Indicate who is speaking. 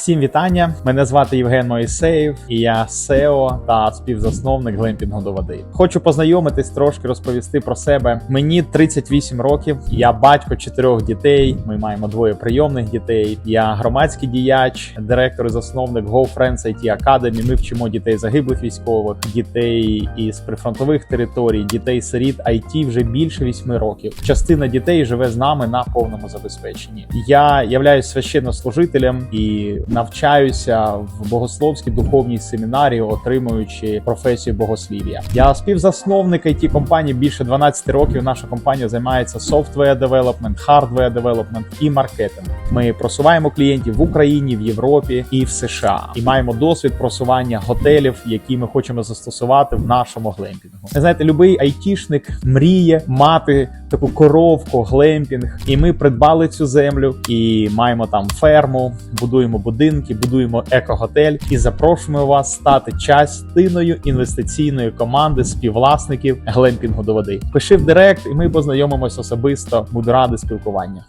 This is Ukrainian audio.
Speaker 1: Всім вітання! Мене звати Євген Моїсеєв, і я SEO та співзасновник глемпінгу до води. Хочу познайомитись трошки, розповісти про себе. Мені 38 років. Я батько чотирьох дітей. Ми маємо двоє прийомних дітей. Я громадський діяч, директор і засновник Go Friends IT Academy. Ми вчимо дітей загиблих військових, дітей із прифронтових територій, дітей сиріт IT вже більше 8 років. Частина дітей живе з нами на повному забезпеченні. Я являюсь священнослужителем і навчаюся в богословській духовній семінарі, отримуючи професію богослів'я. Я співзасновник it компанії більше 12 років. Наша компанія займається software development, hardware development і маркетинг. Ми просуваємо клієнтів в Україні, в Європі і в США, і маємо досвід просування готелів, які ми хочемо застосувати в нашому глемпінгу. Ви знаєте, любий айтішник мріє мати таку коровку, глемпінг, і ми придбали цю землю і маємо там ферму, будуємо будинки, будуємо екоготель і запрошуємо вас стати частиною інвестиційної команди співвласників глемпінгу до води. Пиши в директ, і ми познайомимось особисто. Буду радий спілкування.